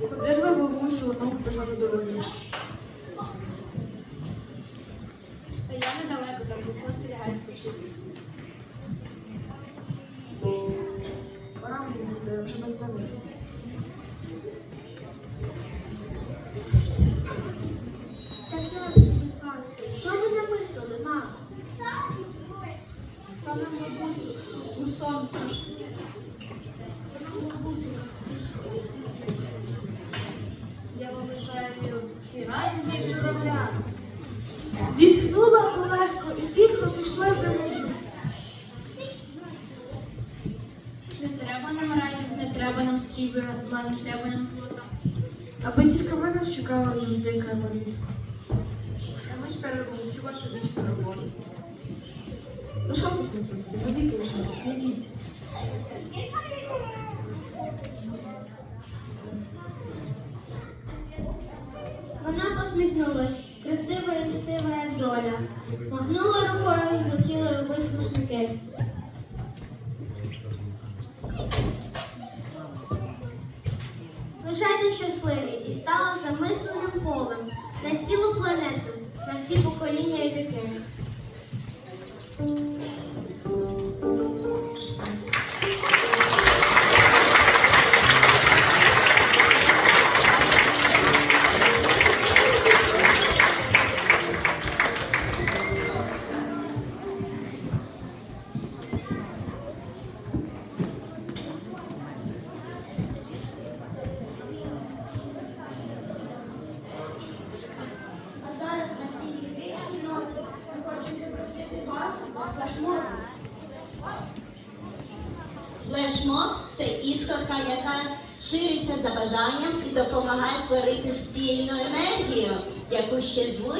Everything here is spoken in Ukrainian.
Куди ж ви бабусю одному побіжали дороги? Та я недалеко, там до сонця лягає спочити. Пора мені діти, вже без мене. Так. Що ви мамо? Та нам бабусю. Ну. Вважаю всі раді. Зітхнула полегко і тихо пішла за нею. Не треба нам раїв, не треба нам срібла, не треба нам золота. Аби тільки ви нас чекали завжди край. А ми ж перервемо всю вашу вічну роботу. Лишайтесь ми тут, навіки лишайтесь, не йдіть. Вона посміхнулась, красива і сива, як доля. Махнула рукою і злетіли у вислушники. Лишайте щасливі і стала замисленим полем на цілу планету, на всі покоління і віки. Флешмоб це іскорка, яка шириться за бажанням і допомагає створити спільну енергію, яку ще звуть